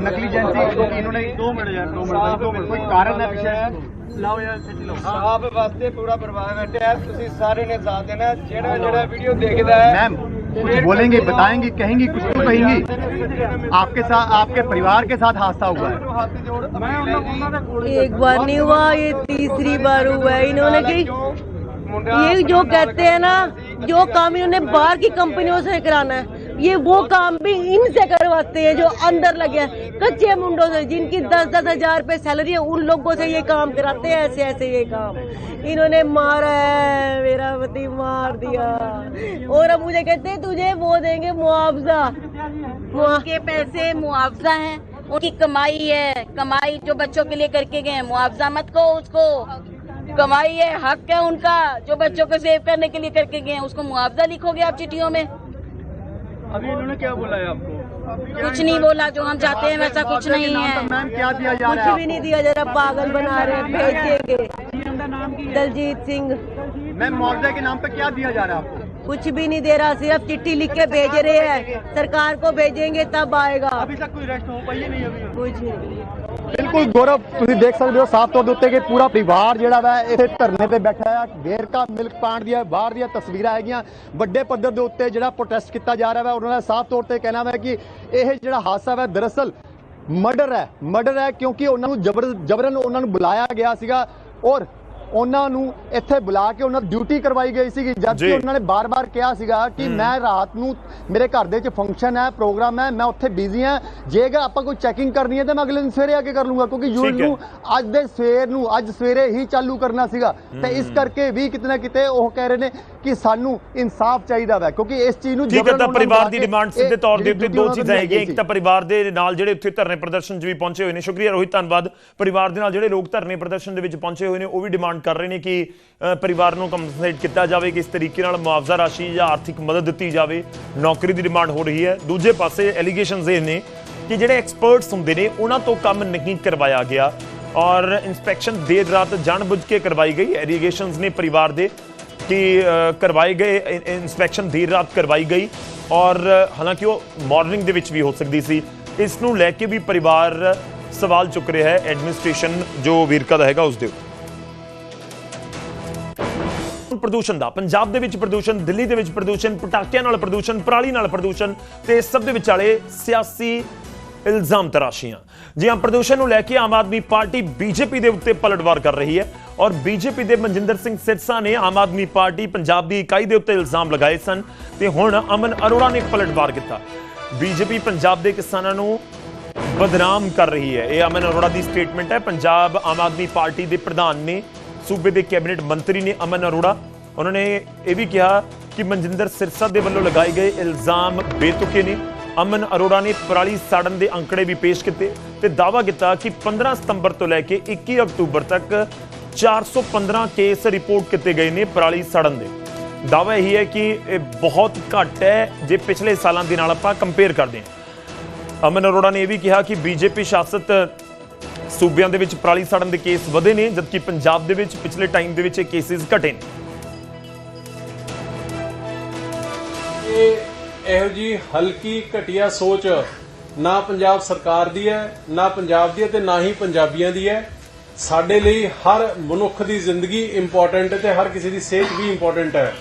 नेग्लिजेंसी इन्होंने दो मिनट यार दो मिनट दो मिनट कोई कारण है पीछे लाओ यार ਆਪ ਵਾਸਤੇ ਪੂਰਾ ਪਰਿਵਾਰ ਬੈਠਿਆ ਤੁਸੀਂ ਸਾਰੇ ਨੇ ਸਾਥ ਦੇਣਾ ਜਿਹੜਾ ਜਿਹੜਾ ਵੀਡੀਓ ਦੇਖਦਾ ਹੈ मैम कुछ बोलेंगी बताएंगी कहेंगी कुछ तो कहेंगी आपके साथ आपके परिवार के साथ हादसा हुआ है ਮੈਂ ਉਹਨਾਂ ਉਹਨਾਂ ਦੇ ਕੋਲ एक बार नहीं हुआ ये तीसरी बार हुआ है इन्होंने की ये जो कहते हैं ना जो काम इन्होंने बाहर की कंपनियों से कराना है ये वो काम भी इनसे करवाते हैं जो अंदर लगे हैं। कच्चे मुंडों से जिनकी दस दस हज़ार रुपए सैलरी है, उन लोगों से ये काम कराते हैं, ऐसे ऐसे ये काम। इन्होंने मारा है, मेरा पति मार दिया। और अब मुझे कहते हैं, तुझे वो देंगे मुआवजा। मुआ- के पैसे मुआवजा है, उनकी कमाई है। कमाई जो बच्चों के लिए करके गए मुआवजा मत को उसको। कमाई है, हक है उनका, जो बच्चों को सेव करने के लिए करके गए उसको मुआवजा लिखोगे आप चिट्ठियों में। अभी इन्होंने क्या बोला है आपको? कुछ नहीं बोला जो हम चाहते हैं वैसा कुछ नहीं है। मैम क्या दिया जा रहा कुछ भी नहीं दिया जा रहा पागल बना रहे हैं भेजेंगे दलजीत सिंह। मैम मुआवजा के नाम पे क्या दिया जा रहा है आपको? कुछ भी नहीं दे रहा सिर्फ़ चिट्ठी लिख के भेज रहे हैं। सरकार को भेजेंगे तब आएगा। अभी तक कोई रेस्ट हो पाई नहीं अभी? कुछ नहीं। ਬਿਲਕੁਲ ਗੌਰਵ, ਤੁਸੀਂ ਦੇਖ ਸਕਦੇ ਹੋ ਸਾਫ਼ ਤੌਰ ਦੇ ਉੱਤੇ ਕਿ ਪੂਰਾ ਪਰਿਵਾਰ ਜਿਹੜਾ ਵਾ ਇੱਥੇ ਧਰਨੇ ਤੇ ਬੈਠਾ ਆ। ਵੇਰਕਾ ਮਿਲਕ ਪਲਾਂਟ ਦੀਆਂ ਬਾਹਰ ਦੀਆਂ ਤਸਵੀਰਾਂ ਹੈਗੀਆਂ। ਵੱਡੇ ਪੱਧਰ ਦੇ ਉੱਤੇ ਜਿਹੜਾ ਪ੍ਰੋਟੈਸਟ ਕੀਤਾ ਜਾ ਰਿਹਾ ਵਾ, ਉਹਨਾਂ ਦਾ ਸਾਫ਼ ਤੌਰ ਤੇ ਕਹਿਣਾ ਵਾ ਕਿ ਇਹ ਜਿਹੜਾ ਹਾਦਸਾ ਵਾ ਦਰਅਸਲ ਮਰਡਰ ਹੈ। ਮਰਡਰ ਹੈ ਕਿਉਂਕਿ ਉਹਨਾਂ ਨੂੰ ਜਬਰ ਜਬਰਨ ਉਹਨਾਂ ਨੂੰ ਬੁਲਾਇਆ ਗਿਆ ਸੀਗਾ ਔਰ ਉਹਨਾਂ ਨੂੰ ਇੱਥੇ ਬੁਲਾ ਕੇ ਉਹਨਾਂ ਦੀ ਡਿਊਟੀ ਕਰਵਾਈ ਗਈ ਸੀਗੀ। ਜਦ। ਕਿ ਉਹਨਾਂ ਨੇ ਬਾਰ-ਬਾਰ ਕਿਹਾ ਸੀਗਾ ਕਿ ਮੈਂ ਰਾਤ ਨੂੰ ਮੇਰੇ ਘਰ ਦੇ ਵਿੱਚ ਫੰਕਸ਼ਨ ਹੈ ਪ੍ਰੋਗਰਾਮ ਹੈ ਮੈਂ ਉੱਥੇ ਬਿਜ਼ੀ ਹਾਂ। ਜੇਗਾ ਆਪਾਂ ਕੋਈ ਚੈਕਿੰਗ ਕਰਨੀ ਹੈ ਤਾਂ ਮੈਂ ਅਗਲੇ ਦਿਨ ਸਵੇਰੇ ਆ ਕੇ ਕਰ ਲੂੰਗਾ ਕਿਉਂਕਿ ਹੈ। ਨੂੰ ਅੱਜ ਦੇ ਸਵੇਰ ਨੂੰ ਅੱਜ ਸਵੇਰੇ ਹੀ ਚਾਲੂ ਕਰਨਾ ਸੀਗਾ। ਤੇ ਇਸ ਕਰਕੇ ਵੀ ਕਿਤੇ ਨਾ ਕਿਤੇ ਉਹ ਕਹਿ ਰਹੇ ਨੇ ਕਿ ਸਾਨੂੰ ਇਨਸਾਫ ਚਾਹੀਦਾ ਵਾ ਕਿਉਂਕਿ ਇਸ ਚੀਜ਼ ਨੂੰ ਠੀਕ ਹੈ ਤਾਂ ਪਰਿਵਾਰ ਦੀ ਡਿਮਾਂਡ ਸਿੱਧੇ ਤੌਰ ਦੇ ਉੱਤੇ ਦੋ ਚੀਜ਼ਾਂ ਹੈਗੀਆਂ ਇੱਕ ਤਾਂ ਪਰਿਵਾਰ ਦੇ ਨਾਲ ਜਿਹੜੇ ਉੱਥੇ ਧਰਨੇ ਪ੍ਰਦਰਸ਼ਨ 'ਚ ਵੀ ਪਹੁੰਚੇ ਹੋਏ ਨੇ ਸ਼ੁਕਰੀਆ ਰੋਹਿਤ ਧੰਨਵਾਦ। ਪਰਿਵਾਰ ਦੇ ਨਾਲ ਜਿਹੜੇ ਲੋਕ ਧਰਨੇ ਪ੍ਰਦਰਸ਼ਨ ਦੇ ਵਿੱਚ ਪਹੁੰਚੇ ਹੋਏ ਨੇ ਉਹ ਵੀ ਡਿਮਾਂਡ ਕਰ ਰਹੇ ਨੇ ਕਿ ਪਰਿਵਾਰ ਨੂੰ ਕੰਪਨਸੇਟ ਕੀਤਾ ਜਾਵੇ ਕਿ ਇਸ ਤਰੀਕੇ ਨਾਲ ਮੁਆਵਜ਼ਾ ਰਾਸ਼ੀ ਜਾਂ ਆਰਥਿਕ ਮਦਦ ਦਿੱਤੀ ਜਾਵੇ। ਨੌਕਰੀ ਦੀ ਡਿਮਾਂਡ ਹੋ ਰਹੀ ਹੈ। ਦੂਜੇ ਪਾਸੇ ਐਲੀਗੇਸ਼ਨਸ ਇਹ ਨੇ ਕਿ ਜਿਹੜੇ ਐਕਸਪਰਟਸ ਹੁੰਦੇ ਨੇ ਉਹਨਾਂ ਤੋਂ ਕੰਮ ਨਹੀਂ ਕਰਵਾਇਆ ਗਿਆ। ਔਰ ਇਨਸਪੈਕਸ਼ਨ ਦੇਰ ਰਾਤ ਜਾਣਬੁੱਝ ਕੇ ਕਰਵਾਈ ਗਈ। ਐਲੀਗੇਸ਼ਨਸ ਨੇ ਪਰਿਵਾਰ ਦੇ ਕਿ uh, ਕਰਵਾਏ ਗਏ ਇਨਸਪੈਕਸ਼ਨ ਦੇਰ ਰਾਤ ਕਰਵਾਈ ਗਈ ਔਰ ਹਾਲਾਂਕਿ ਉਹ ਮਾਰਨਿੰਗ ਦੇ ਵਿੱਚ ਵੀ ਹੋ ਸਕਦੀ ਸੀ। ਇਸ ਨੂੰ ਲੈ ਕੇ ਵੀ ਪਰਿਵਾਰ ਸਵਾਲ ਚੁੱਕ ਰਿਹਾ ਹੈ। ਐਡਮਿਨਿਸਟ੍ਰੇਸ਼ਨ ਜੋ ਵੀਰਕਾ ਦਾ ਹੈਗਾ ਉਸ ਦੇ ਉੱਤੇ। ਪ੍ਰਦੂਸ਼ਣ ਦਾ, ਪੰਜਾਬ ਦੇ ਵਿੱਚ ਪ੍ਰਦੂਸ਼ਣ, ਦਿੱਲੀ ਦੇ ਵਿੱਚ ਪ੍ਰਦੂਸ਼ਣ, ਪਟਾਕਿਆਂ ਨਾਲ ਪ੍ਰਦੂਸ਼ਣ, ਪਰਾਲੀ ਨਾਲ ਪ੍ਰਦੂਸ਼ਣ ਤੇ ਇਸ ਸਭ ਦੇ ਵਿਚਾਲੇ ਸਿਆਸੀ ਇਲਜ਼ਾਮ ਤਰਾਸ਼ੀਆਂ ਜੀ ਹਾਂ, ਪ੍ਰਦੂਸ਼ਣ ਨੂੰ ਲੈ ਕੇ ਆਮ ਆਦਮੀ ਪਾਰਟੀ ਬੀਜੇਪੀ ਦੇ ਉੱਤੇ ਪਲਟਵਾਰ ਕਰ ਰਹੀ ਹੈ ਔਰ ਬੀਜੇਪੀ ਦੇ ਮਨਜਿੰਦਰ ਸਿੰਘ ਸਿਰਸਾ ਨੇ ਆਮ ਆਦਮੀ ਪਾਰਟੀ ਪੰਜਾਬ ਦੀ ਇਕਾਈ ਦੇ ਉੱਤੇ ਇਲਜ਼ਾਮ ਲਗਾਏ ਸਨ ਤੇ ਹੁਣ ਅਮਨ ਅਰੋੜਾ ਨੇ ਪਲਟਵਾਰ ਕੀਤਾ। ਬੀਜੇਪੀ ਪੰਜਾਬ ਦੇ ਕਿਸਾਨਾਂ ਨੂੰ ਬਦਨਾਮ ਕਰ ਰਹੀ ਹੈ। ਇਹ ਅਮਨ ਅਰੋੜਾ ਦੀ ਸਟੇਟਮੈਂਟ ਹੈ। ਪੰਜਾਬ ਆਮ ਆਦਮੀ ਪਾਰਟੀ ਦੇ ਪ੍ਰਧਾਨ ਨੇ, ਸੂਬੇ ਦੇ ਕੈਬਨਿਟ ਮੰਤਰੀ ਨੇ ਅਮਨ ਅਰੋੜਾ, ਉਹਨਾਂ ਨੇ ਇਹ ਵੀ ਕਿਹਾ ਕਿ ਮਨਜਿੰਦਰ ਸਿਰਸਾ ਦੇ ਵੱਲੋਂ ਲਗਾਏ ਗਏ ਇਲਜ਼ਾਮ ਬੇਤੁਕੇ ਨੇ। ਅਮਨ ਅਰੋੜਾ ਨੇ ਪਰਾਲੀ ਸਾੜਨ ਦੇ ਅੰਕੜੇ ਵੀ ਪੇਸ਼ ਕੀਤੇ ਤੇ ਦਾਅਵਾ ਕੀਤਾ ਕਿ 15 ਸਤੰਬਰ ਤੋਂ ਲੈ ਕੇ 21 ਅਕਤੂਬਰ ਤੱਕ 415 ਕੇਸ ਰਿਪੋਰਟ ਕੀਤੇ ਗਏ ਨੇ ਪਰਾਲੀ ਸਾੜਨ ਦੇ। ਦਾਅਵਾ ਇਹ ਹੈ ਕਿ ਇਹ ਬਹੁਤ ਘੱਟ ਹੈ ਜੇ ਪਿਛਲੇ ਸਾਲਾਂ ਦੇ ਨਾਲ ਆਪਾਂ ਕੰਪੇਅਰ ਕਰਦੇ ਹਾਂ। ਅਮਨ ਅਰੋੜਾ ਨੇ ਇਹ ਵੀ ਕਿਹਾ ਕਿ ਬੀਜੇਪੀ ਸ਼ਾਸਤ ਸੂਬਿਆਂ ਦੇ ਵਿੱਚ ਪਰਾਲੀ ਸਾੜਨ ਦੇ ਕੇਸ ਵਧੇ ਨੇ, ਜਦਕਿ ਪੰਜਾਬ ਦੇ ਵਿੱਚ ਪਿਛਲੇ ਟਾਈਮ ਦੇ ਵਿੱਚ ਇਹ ਕੇਸਿਸ ਘਟੇ ਨੇ। ਇਹੋ ਜੀ ਹਲਕੀ ਘਟੀਆ ਸੋਚ ਨਾ ਪੰਜਾਬ ਸਰਕਾਰ ਦੀ ਹੈ, ਨਾ ਪੰਜਾਬ ਦੀ ਹੈ ਤੇ ਨਾ ਹੀ ਪੰਜਾਬੀਆਂ ਦੀ ਹੈ। ਸਾਡੇ ਲਈ ਹਰ ਮਨੁੱਖ ਦੀ ਜ਼ਿੰਦਗੀ ਇੰਪੋਰਟੈਂਟ ਹੈ ਤੇ ਹਰ ਕਿਸੇ ਦੀ ਸਿਹਤ ਵੀ ਇੰਪੋਰਟੈਂਟ ਹੈ।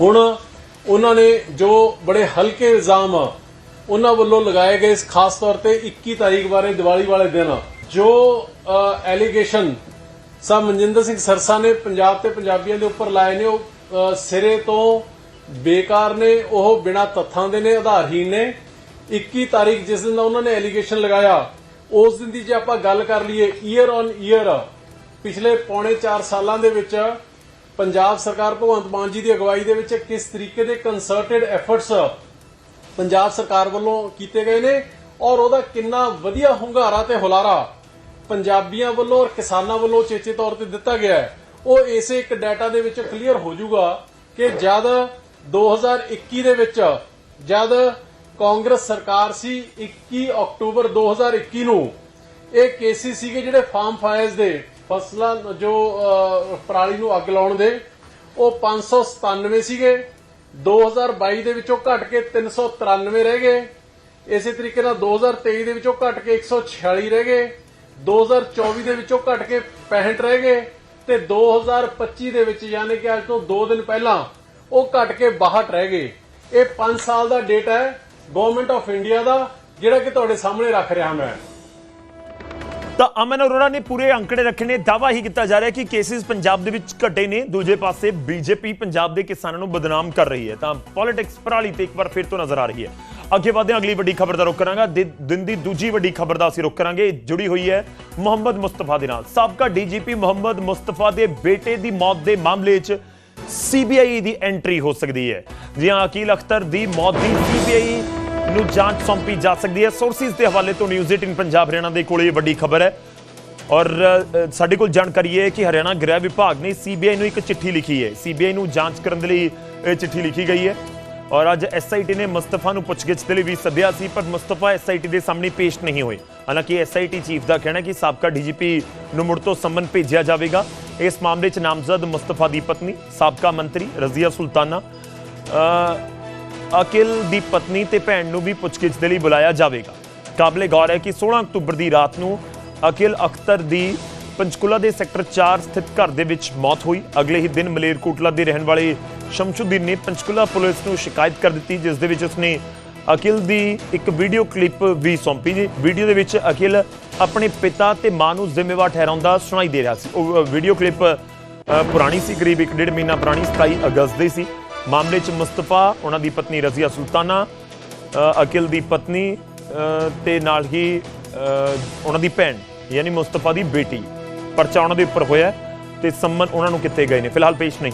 ਹੁਣ ਉਹਨਾਂ ਨੇ ਜੋ ਬੜੇ ਹਲਕੇ ਇਲਜ਼ਾਮ ਉਹਨਾਂ ਵੱਲੋਂ ਲਗਾਏ ਗਏ ਇਸ ਖਾਸ ਤੌਰ ਤੇ 21 ਤਾਰੀਖ ਬਾਰੇ ਦੀਵਾਲੀ ਵਾਲੇ ਦਿਨ। ਜੋ ਐਲੀਗੇਸ਼ਨ ਸਾ ਮਨਜਿੰਦਰ ਸਿੰਘ ਸਰਸਾ ਨੇ ਪੰਜਾਬ ਤੇ ਪੰਜਾਬੀਆਂ ਦੇ ਉੱਪਰ ਲਾਏ ਨੇ, ਉਹ ਸਿਰੇ ਤੋਂ ਬੇਕਾਰ ਨੇ, ਉਹ ਬਿਨਾ ਤੱਥਾਂ ਦੇ ਨੇ, ਆਧਾਰਹੀਣ ਨੇ। 21 ਤਾਰੀਖ ਜਿਸ ਦਿਨ ਦਾ ਉਹਨਾਂ ਨੇ ਐਲੀਗੇਸ਼ਨ ਲਗਾਇਆ, ਉਸ ਦਿਨ ਦੀ ਜੇ ਆਪਾਂ ਗੱਲ ਕਰ ਲਈਏ ਈਅਰ ਔਨ ਈਅਰ ਪਿਛਲੇ ਪੌਣੇ 4 ਸਾਲਾਂ ਦੇ ਵਿੱਚ ਪੰਜਾਬ ਸਰਕਾਰ ਭਗਵੰਤ ਮਾਨ ਜੀ ਦੀ ਅਗਵਾਈ ਦੇ ਵਿੱਚ ਕਿਸ ਤਰੀਕੇ ਦੇ ਕੰਸਰਟਡ ਐਫਰਟਸ ਪੰਜਾਬ ਸਰਕਾਰ ਵੱਲੋਂ ਕੀਤੇ ਗਏ ਨੇ ਔਰ ਉਹਦਾ ਕਿੰਨਾ ਵਧੀਆ ਹੁੰਗਾਰਾ ਤੇ ਹੁਲਾਰਾ ਪੰਜਾਬੀਆਂ ਵੱਲੋਂ ਔਰ ਕਿਸਾਨਾਂ ਵੱਲੋਂ ਚੇਚੇ ਤੌਰ ਤੇ ਦਿੱਤਾ ਗਿਆ ਹੈ। ਉਹ ਇਸੇ ਇੱਕ ਡਾਟਾ ਦੇ ਵਿੱਚ ਕਲੀਅਰ ਹੋ ਜਾਊਗਾ ਕਿ ਜਦ 2021 ਦੇ ਵਿੱਚ ਜਦ ਕਾਂਗਰਸ ਸਰਕਾਰ ਸੀ 21 ਅਕਤੂਬਰ 2021 ਨੂੰ, ਇਹ ਕੇਸਿਸ ਸੀਗੇ ਜਿਹੜੇ ਫਾਰਮ ਫਾਇਰਸ ਦੇ, ਫਸਲਾਂ ਜੋ ਪਰਾਲੀ ਨੂੰ ਅੱਗ ਲਾਉਣ ਦੇ, ਉਹ 597 ਸੀਗੇ 2022 ਦੇ ਵਿੱਚੋਂ ਘਟ ਕੇ 393 ਰਹਿ ਗਏ, ਇਸੇ ਤਰੀਕੇ ਨਾਲ 2023 ਦੇ ਵਿੱਚੋਂ ਘਟ ਕੇ 146 ਰਹਿ ਗਏ 2024 ਦੇ ਵਿੱਚੋਂ ਘਟ ਕੇ 65 ਰਹਿ ਗਏ, ਤੇ 2025 ਦੇ ਵਿੱਚ ਯਾਨੀ ਕਿ ਅੱਜ ਤੋਂ 2 ਦਿਨ ਪਹਿਲਾਂ ਉਹ ਘਟ ਕੇ 62 ਰਹਿ ਗਏ। ਇਹ 5 ਸਾਲ ਦਾ ਡੇਟਾ ਹੈ ਗਵਰਨਮੈਂਟ ਆਫ ਇੰਡੀਆ ਦਾ, ਜਿਹੜਾ ਕਿ ਤੁਹਾਡੇ ਸਾਹਮਣੇ ਰੱਖ ਰਿਹਾ ਮੈਂ। ਤਾਂ ਅਮਨ ਅਰੋੜਾ ਨੇ ਪੂਰੇ ਅੰਕੜੇ ਰੱਖੇ ਨੇ। ਦਾਵਾ ਹੀ ਕੀਤਾ ਜਾ ਰਿਹਾ ਕਿ ਕੇਸਿਸ ਪੰਜਾਬ ਦੇ ਵਿੱਚ ਘਟੇ ਨੇ। ਦੂਜੇ ਪਾਸੇ ਬੀਜੇਪੀ ਪੰਜਾਬ ਦੇ ਕਿਸਾਨਾਂ ਨੂੰ ਬਦਨਾਮ ਕਰ ਰਹੀ ਹੈ। ਤਾਂ ਪੋਲਿਟਿਕਸ ਪਰਾਲੀ ਤੇ ਇੱਕ ਵਾਰ ਫਿਰ ਤੋਂ ਨਜ਼ਰ ਆ ਰਹੀ ਹੈ। ਅੱਗੇ ਵਧਦੇ ਹਾਂ, ਅਗਲੀ ਵੱਡੀ ਖਬਰ ਦਾ ਰੁਖ ਕਰਾਂਗਾ। ਦਿ- ਦਿਨ ਦੀ ਦੂਜੀ ਵੱਡੀ ਖਬਰ ਦਾ ਅਸੀਂ ਰੁਖ ਕਰਾਂਗੇ। ਜੁੜੀ ਹੋਈ ਹੈ ਮੁਹੰਮਦ ਮੁਸਤਫਾ ਦੇ ਨਾਲ। ਸਾਬਕਾ ਡੀਜੀਪੀ ਮੁਹੰਮਦ ਮੁਸਤਫਾ ਦੇ ਬੇਟੇ ਦੀ ਮੌਤ ਦੇ ਮਾਮਲੇ 'ਚ ਸੀਬੀਆਈ ਦੀ ਐਂਟਰੀ ਹੋ ਸਕਦੀ ਹੈ। ਜੀ ਅਕੀਲ ਅਖਤਰ ਦੀ ਮੌਤ ਦੀ ਸੀਬੀਆਈ ਨੂੰ ਜਾਂਚ ਸੌਂਪੀ ਜਾ ਸਕਦੀ ਹੈ। ਸੋਰਸਿਸ ਦੇ ਹਵਾਲੇ ਤੋਂ ਨਿਊਜ਼ 18 ਪੰਜਾਬ ਹਰਿਆਣਾ ਦੇ ਕੋਲ ਇਹ ਵੱਡੀ ਖਬਰ ਹੈ। ਔਰ ਸਾਡੇ ਕੋਲ ਜਾਣਕਾਰੀ ਹੈ ਕਿ ਹਰਿਆਣਾ ਗ੍ਰਹਿ ਵਿਭਾਗ ਨੇ ਸੀਬੀਆਈ ਨੂੰ ਇੱਕ ਚਿੱਠੀ ਲਿਖੀ ਹੈ। ਸੀਬੀਆਈ ਨੂੰ ਜਾਂਚ ਕਰਨ ਦੇ ਲਈ ਇਹ ਚਿੱਠੀ ਲਿਖੀ ਗਈ ਹੈ। ਔਰ ਅੱਜ ਐਸਆਈਟੀ ਨੇ ਮੁਸਤਫਾ ਨੂੰ ਪੁੱਛਗਿੱਛ ਦੇ ਲਈ ਵੀ ਸੱਦਿਆ ਸੀ, ਪਰ ਮੁਸਤਫਾ ਐਸਆਈਟੀ ਦੇ ਸਾਹਮਣੇ ਪੇਸ਼ ਨਹੀਂ ਹੋਏ। ਹਾਲਾਂਕਿ ਐਸਆਈਟੀ ਚੀਫ ਦਾ ਕਹਿਣਾ ਕਿ ਸਾਬਕਾ ਡੀਜੀਪੀ ਨੂੰ ਮੁੜ ਤੋਂ ਸੰਮਨ ਭੇਜਿਆ ਜਾਵੇਗਾ। ਇਸ ਮਾਮਲੇ 'ਚ ਨਾਮਜ਼ਦ ਮੁਸਤਫਾ ਦੀ ਪਤਨੀ, ਸਾਬਕਾ ਮੰਤਰੀ ਰਜ਼ੀਆ ਸੁਲਤਾਨਾ ਅਕਿਲ ਦੀ ਪਤਨੀ ਤੇ ਭੈਣ ਨੂੰ ਵੀ ਪੁੱਛਗਿੱਛ ਦੇ ਲਈ ਬੁਲਾਇਆ ਜਾਵੇਗਾ। ਕਾਬਲੇ ਗੌਰ ਹੈ ਕਿ 16 ਅਕਤੂਬਰ ਦੀ ਰਾਤ ਨੂੰ ਅਕਿਲ ਅਖਤਰ ਦੀ ਪੰਚਕੁਲਾ ਦੇ ਸੈਕਟਰ 4 ਸਥਿਤ ਘਰ ਦੇ ਵਿੱਚ ਮੌਤ ਹੋਈ। ਅਗਲੇ ਹੀ ਦਿਨ ਮਲੇਰਕੋਟਲਾ ਦੇ ਰਹਿਣ ਵਾਲੇ ਸ਼ਮਸ਼ੁਦੀਨ ਨੇ ਪੰਚਕੁਲਾ ਪੁਲਿਸ ਨੂੰ ਸ਼ਿਕਾਇਤ ਕਰ ਦਿੱਤੀ ਜਿਸ ਦੇ ਵਿੱਚ ਉਸਨੇ ਅਕਿਲ ਦੀ ਇੱਕ ਵੀਡੀਓ ਕਲਿੱਪ ਵੀ ਸੌਂਪੀ ਜੀ। ਵੀਡੀਓ ਦੇ ਵਿੱਚ ਅਕਿਲ ਆਪਣੇ ਪਿਤਾ ਤੇ ਮਾਂ ਨੂੰ ਜ਼ਿੰਮੇਵਾਰ ਠਹਿਰਾਉਂਦਾ ਸੁਣਾਈ ਦੇ ਰਿਹਾ ਸੀ। ਉਹ ਵੀਡੀਓ ਕਲਿੱਪ ਪੁਰਾਣੀ ਸੀ ਕਰੀਬ 1.5 ਮਹੀਨਾ ਪੁਰਾਣੀ 27 ਅਗਸਤ ਦੀ ਸੀ। ਮਾਮਲੇ 'ਚ ਮੁਸਤਫਾ ਉਹਨਾਂ ਦੀ ਪਤਨੀ ਰਜ਼ੀਆ ਸੁਲਤਾਨਾ ਅਕਿਲ ਦੀ ਪਤਨੀ ਅ, ਤੇ ਨਾਲ ਹੀ ਉਹਨਾਂ ਦੀ ਭੈਣ ਯਾਨੀ ਮੁਸਤਫਾ ਦੀ ਬੇਟੀ। ਪਰਚਾ ਉਹਨਾਂ ਦੇ ਉੱਪਰ ਹੋਇਆ ਹੈ ਤੇ ਸੰਮਨ ਉਹਨਾਂ ਨੂੰ ਕਿੱਥੇ ਗਏ ਨੇ? ਫਿਲਹਾਲ ਪੇਸ਼ ਨਹੀਂ।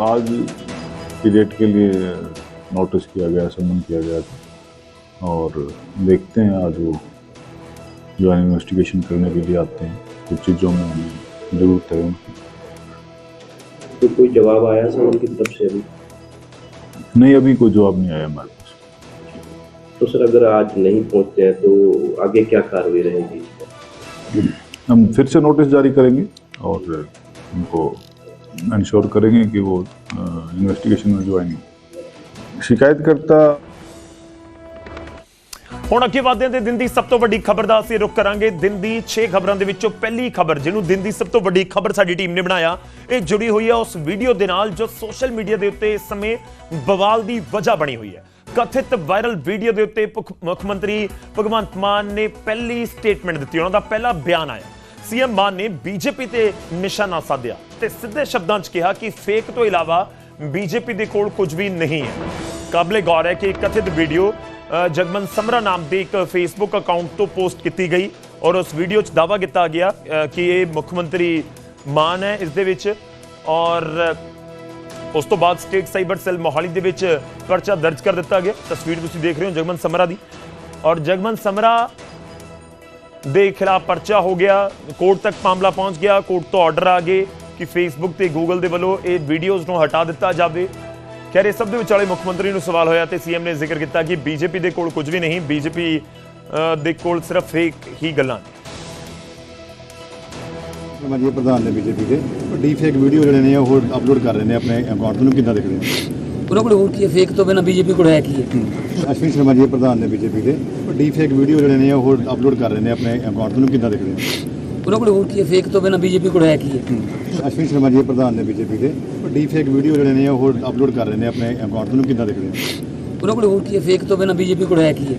आज की डेट के लिए नोटिस किया गया समन किया गया था। और देखते हैं आज वो जो है इन्वेस्टिगेशन करने के लिए आते हैं कुछ चीज़ों में हमें ज़रूरत है उनकी तो कोई जवाब आया सर उनकी तरफ़ से अभी? नहीं अभी कोई जवाब नहीं आया हमारे पास। तो सर अगर आज नहीं पहुँचते हैं तो आगे क्या कार्रवाई रहेगी हम फिर से नोटिस जारी करेंगे और उनको इंश्योर करेंगे कि वो इन्वेस्टिगेशन में ज्वाइन शिकायतकर्ता ਹੁਣ ਅੱਗੇ ਵਧਦੇ ਹਾਂ ਤੇ ਦਿਨ ਦੀ ਸਭ ਤੋਂ ਵੱਡੀ ਖਬਰ ਦਾ ਅਸੀਂ ਰੁਕ ਕਰਾਂਗੇ ਦਿਨ ਦੀ 6 ਖਬਰਾਂ ਦੇ ਵਿੱਚੋਂ ਪਹਿਲੀ ਖਬਰ ਜਿਹਨੂੰ ਦਿਨ ਦੀ ਸਭ ਤੋਂ ਵੱਡੀ ਖਬਰ ਸਾਡੀ ਟੀਮ ਨੇ ਬਣਾਇਆ ਇਹ ਜੁੜੀ ਹੋਈ ਹੈ ਉਸ ਵੀਡੀਓ ਦੇ ਨਾਲ ਜੋ ਸੋਸ਼ਲ ਮੀਡੀਆ ਦੇ ਉੱਤੇ ਇਸ ਸਮੇਂ ਬਵਾਲ ਦੀ ਵਜ੍ਹਾ ਬਣੀ ਹੋਈ ਹੈ ਕਥਿਤ ਵਾਇਰਲ ਵੀਡੀਓ ਦੇ ਉੱਤੇ ਭੁੱਖ- ਮੁੱਖ ਮੰਤਰੀ ਭਗਵੰਤ ਮਾਨ ਨੇ ਪਹਿਲੀ ਸਟੇਟਮੈਂਟ ਦਿੱਤੀ ਉਹਨਾਂ ਦਾ ਪਹਿਲਾ ਬਿਆਨ ਆਇਆ ਸੀਐਮ ਮਾਨ ਨੇ ਬੀਜੇਪੀ ਤੇ ਨਿਸ਼ਾਨਾ ਸਾਧਿਆ ਤੇ ਸਿੱਧੇ ਸ਼ਬਦਾਂ 'ਚ ਕਿਹਾ ਕਿ ਫੇਕ ਤੋਂ ਇਲਾਵਾ ਬੀਜੇਪੀ ਦੇ ਕੋਲ ਕੁਝ ਵੀ ਨਹੀਂ ਹੈ। ਕਾਬਲੇ ਗੌਰ ਹੈ ਕਿ ਕਥਿਤ ਵੀਡੀਓ ਜਗਮਨ ਸਮਰਾ ਨਾਮ ਦੇ ਇੱਕ ਫੇਸਬੁੱਕ ਅਕਾਊਂਟ ਤੋਂ ਪੋਸਟ ਕੀਤੀ ਗਈ ਔਰ ਉਸ ਵੀਡੀਓ 'ਚ ਦਾਵਾ ਕੀਤਾ ਗਿਆ ਕਿ ਇਹ ਮੁੱਖ ਮੰਤਰੀ ਮਾਨ ਹੈ ਇਸ ਦੇ ਵਿੱਚ ਔਰ ਉਸ ਤੋਂ ਬਾਅਦ ਸਟੇਟ ਸਾਈਬਰ ਸੈੱਲ ਮੋਹਾਲੀ ਦੇ ਵਿੱਚ ਪਰਚਾ ਦਰਜ ਕਰ ਦਿੱਤਾ ਗਿਆ। ਤਸਵੀਰ ਤੁਸੀਂ ਦੇਖ ਰਹੇ ਹੋ ਜਗਮਨ ਸਮਰਾ ਦੀ। ਔਰ ਜਗਮਨ ਸਮਰਾ ਦੇ ਖਿਲਾਫ ਪਰਚਾ ਹੋ ਗਿਆ, ਕੋਰਟ ਤੱਕ ਮਾਮਲਾ ਪਹੁੰਚ ਗਿਆ, ਕੋਰਟ ਤੋਂ ਆਰਡਰ ਆ ਗਏ। ਕਿ ਫੇਸਬੁੱਕ ਤੇ ਗੂਗਲ ਦੇ ਵੱਲੋਂ ਇਹ ਵੀਡੀਓਜ਼ ਨੂੰ ਹਟਾ ਦਿੱਤਾ ਜਾਵੇ। ਖੈਰ ਇਸ ਸਭ ਦੇ ਵਿਚਾਲੇ ਮੁੱਖ ਮੰਤਰੀ ਨੂੰ ਸਵਾਲ ਹੋਇਆ ਤੇ ਸੀਐਮ ਨੇ ਜ਼ਿਕਰ ਕੀਤਾ ਕਿ ਬੀਜੇਪੀ ਦੇ ਕੋਲ ਕੁਝ ਵੀ ਨਹੀਂ ਬੀਜੇਪੀ ਦੇ ਕੋਲ ਸਿਰਫ ਫੇਕ ਹੀ ਗੱਲਾਂ ਨੇ। ਮਾਜੀ ਪ੍ਰਧਾਨ ਨੇ ਬੀਜੇਪੀ ਦੇ। ਡੀ ਫੇਕ ਵੀਡੀਓ ਜਿਹੜੇ ਨੇ ਉਹ ਅਪਲੋਡ ਕਰ ਰਹੇ ਨੇ ਆਪਣੇ ਅਕਾਊਂਟ ਨੂੰ। ਕਿੱਦਾਂ ਦੇਖਦੇ ਹੋ? ਉਹਨਾਂ ਕੋਲ ਹੋਰ ਕੀ ਹੈ? ਫੇਕ ਤੋਂ ਬਿਨਾ ਬੀਜੇਪੀ ਕੋਲ ਹੈ ਕੀ ਹੈ? ਅਸ਼ਵਨੀ ਸ਼ਰਮਾ ਜੀ ਪ੍ਰਧਾਨ ਨੇ ਬੀਜੇਪੀ ਦੇ। ਡੀ ਫੇਕ ਵੀਡੀਓ ਜਿਹੜੇ ਨੇ ਉਹ ਅਪਲੋਡ ਕਰ ਰਹੇ ਨੇ ਆਪਣੇ ਅਕਾਊਂਟ ਨੂੰ। ਕਿੱਦਾਂ ਦੇਖਦੇ ਹੋ? ਉਹਨਾਂ ਕੋਲ ਹੋਰ ਕੀ ਹੈ ਫੇਕ ਤੋਂ ਬਿਨਾ ਬੀਜੇਪੀ ਕੋਲ ਹੈ ਕੀ ਹੈ? ਅਸ਼ਵਨੀ ਸ਼ਰਮਾ ਜੀ ਪ੍ਰਧਾਨ ਨੇ ਬੀਜੇਪੀ ਦੇ। ਡੀ ਫੇਕ ਵੀਡੀਓ ਜਿਹੜੇ ਨੇ ਉਹ ਅਪਲੋਡ ਕਰ ਰਹੇ ਨੇ ਆਪਣੇ ਅਕਾਊਂਟ ਨੂੰ। ਕਿੱਦਾਂ ਦੇਖਦੇ ਹੋ? ਉਹਨਾਂ ਕੋਲ ਹੋਰ ਕੀ ਹੈ ਫੇਕ ਤੋਂ ਬਿਨਾ ਬੀਜੇਪੀ ਕੋਲ ਹੈ ਕੀ ਹੈ?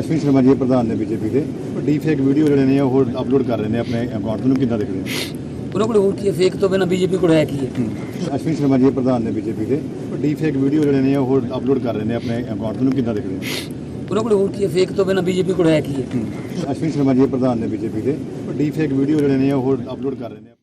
ਅਸ਼ਵਨੀ ਸ਼ਰਮਾ ਜੀ ਪ੍ਰਧਾਨ ਨੇ ਬੀਜੇਪੀ ਦੇ। ਡੀ ਫੇਕ ਵੀਡੀਓ ਜਿਹੜੇ ਨੇ ਉਹ ਅਪਲੋਡ ਕਰ ਰਹੇ ਨੇ ਆਪਣੇ ਅਕਾਊਂਟ ਨੂੰ। ਕਿੱਦਾਂ ਦੇਖਦੇ ਹੋ? ਉਹਨਾਂ ਕੋਲ ਹੋਰ ਕੀ ਹੈ ਫੇਕ ਤੋਂ ਬਿਨਾ ਬੀਜੇਪੀ ਕੋਲ ਹੈ ਕੀ ਹੈ? ਅਸ਼ਵਨੀ ਸ਼ਰਮਾ ਜੀ ਪ੍ਰਧਾਨ ਨੇ ਬੀਜੇਪੀ ਦੇ। ਡੀ ਫੇਕ ਵੀਡੀਓ ਜਿਹੜੇ ਨੇ ਉਹ ਅਪਲੋਡ ਕਰ ਰਹੇ ਨੇ ਆਪਣੇ ਅਕਾਊਂਟ ਨੂੰ। ਕਿੱਦਾਂ ਦੇਖਦੇ ਹੋ? ਕੋਲ ਹੋਰ ਕੀ ਹੈ ਫੇਕ ਤੋਂ ਬਿਨਾ ਬੀਜੇਪੀ ਕੋਲ ਹੈ ਕੀ ਹੈ? ਅਸ਼ਵਨੀ ਸ਼ਰਮਾ ਜੀ ਪ੍ਰਧਾਨ ਨੇ ਬੀਜੇਪੀ ਦੇ। ਡੀ ਫੇਕ ਵੀਡੀਓ ਜਿਹੜੇ ਨੇ ਉਹ ਅਪਲੋਡ ਕਰ ਰਹੇ ਨੇ।